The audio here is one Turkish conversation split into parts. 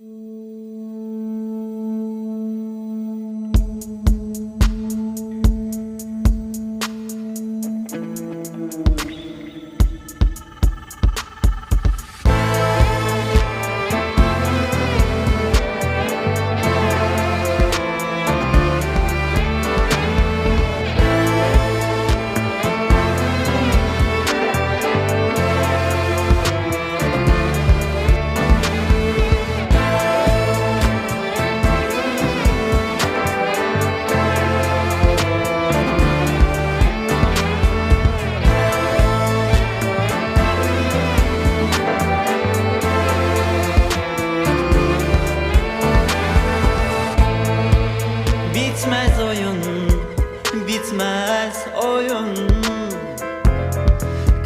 Mm-hmm.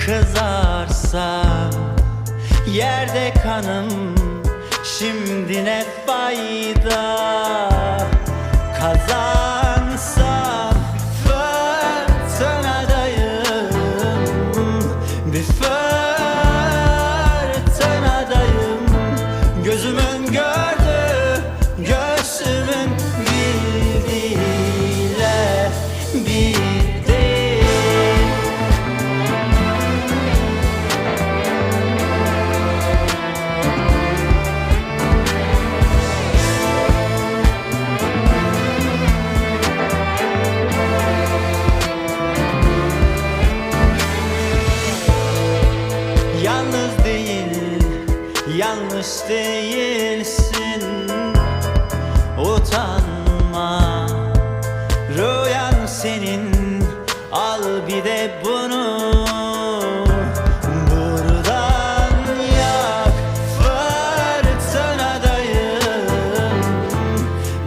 Kızarsa yerde kanım Şimdi ne fayda yanlış değilsin. Utanma, rüyan senin. Al bir de bunu. Buradan yak, fırtınadayım.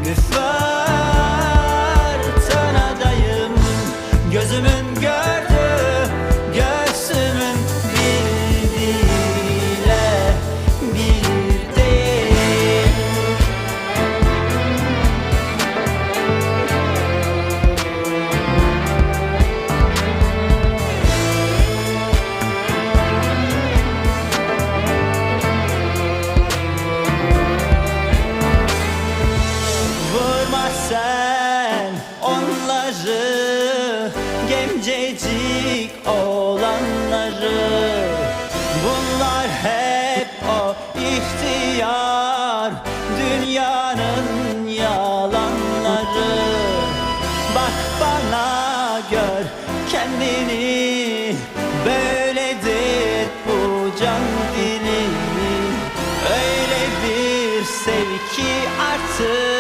Bir fırtınadayım. Gözümün gördüğü onları Gencecik olanları. Bunlar hep o ihtiyar Dünyanın yalanları. Bak bana gör kendini Böyledir bu can dili Öyle bir sev ki artık